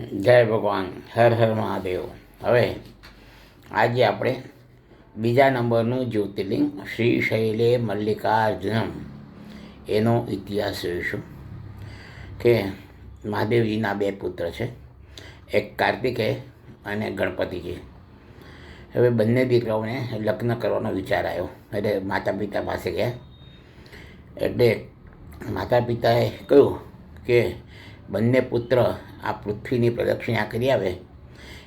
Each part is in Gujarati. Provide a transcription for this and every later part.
જય ભગવાન, હર હર મહાદેવ. હવે આજે આપણે બીજા નંબરનું જ્યોતિર્લિંગ શ્રી શૈલે મલ્લિકાર્જુનમ. એનો ઇતિહાસ જોઈશું કે મહાદેવજીના બે પુત્ર છે, એક કાર્તિકેય અને ગણપતિજી હવે બંને દીકરાઓને લગ્ન કરવાનો વિચાર આવ્યો. એટલે માતા પિતા પાસે ગયા. એટલે માતા પિતાએ કહ્યું કે બંને પુત્ર આ પૃથ્વીની પ્રદક્ષિણા કરી આવે,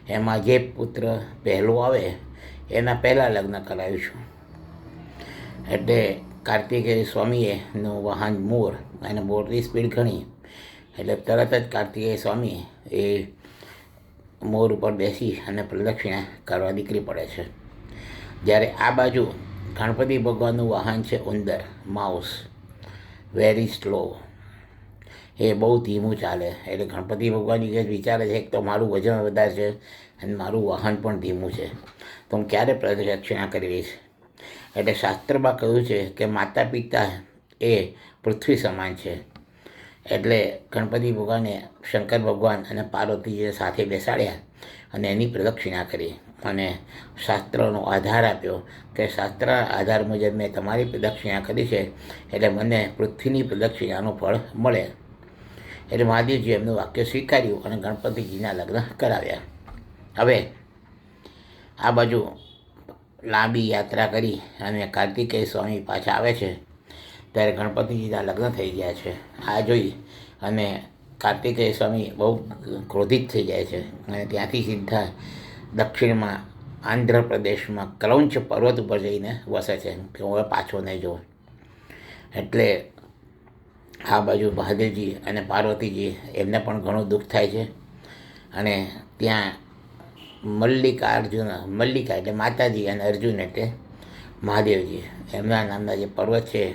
એમાં જે પુત્ર પહેલો આવે, એના પહેલાં લગ્ન કરાવીશું એટલે કાર્તિકેય સ્વામીએ નું વાહન મોર અને મોરની સ્પીડ ઘણી એટલે તરત જ કાર્તિકેય સ્વામી એ મોર ઉપર બેસી અને પ્રદક્ષિણા કરવા નીકળી પડે છે. જ્યારે આ બાજુ ગણપતિ ભગવાનનું વાહન છે ઉંદર, માઉસ વેરી સ્લો એ બહુ ધીમું ચાલે. એટલે ગણપતિ ભગવાનની જે વિચારે છે, એક તો મારું વજન વધારે છે અને મારું વાહન પણ ધીમું છે. તો હું ક્યારે પ્રદક્ષિણા કરીશ એટલે શાસ્ત્રમાં કહ્યું છે કે માતા પિતા એ પૃથ્વી સમાન છે. એટલે ગણપતિ ભગવાને શંકર ભગવાન અને પાર્વતીજીને સાથે બેસાડ્યા અને એની પ્રદક્ષિણા કરી અને શાસ્ત્રનો આધાર આપ્યો કે શાસ્ત્ર આધાર મુજબ મેં તમારી પ્રદક્ષિણા કરી છે. એટલે મને પૃથ્વીની પ્રદક્ષિણાનું ફળ મળે. એટલે મહાદેવજી એમનું વાક્ય સ્વીકાર્યું અને ગણપતિજીના લગ્ન કરાવ્યા. હવે આ બાજુ લાંબી યાત્રા કરી અને કાર્તિકેય સ્વામી પાછા આવે છે. ત્યારે ગણપતિજીના લગ્ન થઈ ગયા છે. આ જોઈ અને કાર્તિકેય સ્વામી બહુ ક્રોધિત થઈ જાય છે અને ત્યાંથી સીધા દક્ષિણમાં આંધ્રપ્રદેશમાં ક્રૌંચ પર્વત ઉપર જઈને વસે છે. કે હવે પાછો નહીં જોઉં. એટલે આ બાજુ મહાદેવજી અને પાર્વતીજી એમને પણ ઘણું દુઃખ થાય છે. અને ત્યાં મલ્લિકા અર્જુન, મલ્લિકા એટલે માતાજી અને અર્જુન એટલે મહાદેવજી. એમના નામના જે પર્વત છે,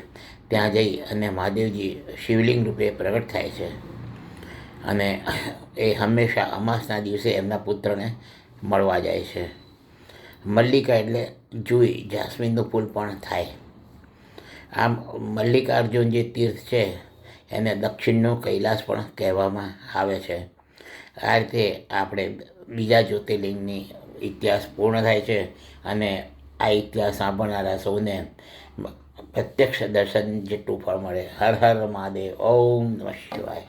ત્યાં જઈ અને મહાદેવજી શિવલિંગ રૂપે પ્રગટ થાય છે. અને એ હંમેશા અમાસના દિવસે એમના પુત્રને મળવા જાય છે. મલ્લિકા એટલે જુઈ, જાસ્મીનનું ફૂલ પણ થાય. આમ મલ્લિકાર્જુન જે તીર્થ છે એને દક્ષિણનો કૈલાસ પણ કહેવામાં આવે છે. આ રીતે આપણે બીજા જ્યોતિર્લિંગની ઇતિહાસ પૂર્ણ થાય છે અને આ ઇતિહાસ સાંભળનારા સૌને પ્રત્યક્ષ દર્શન જેટલું ફળ મળે. હર હર મહાદેવ. ઓમ નમઃ શિવાય.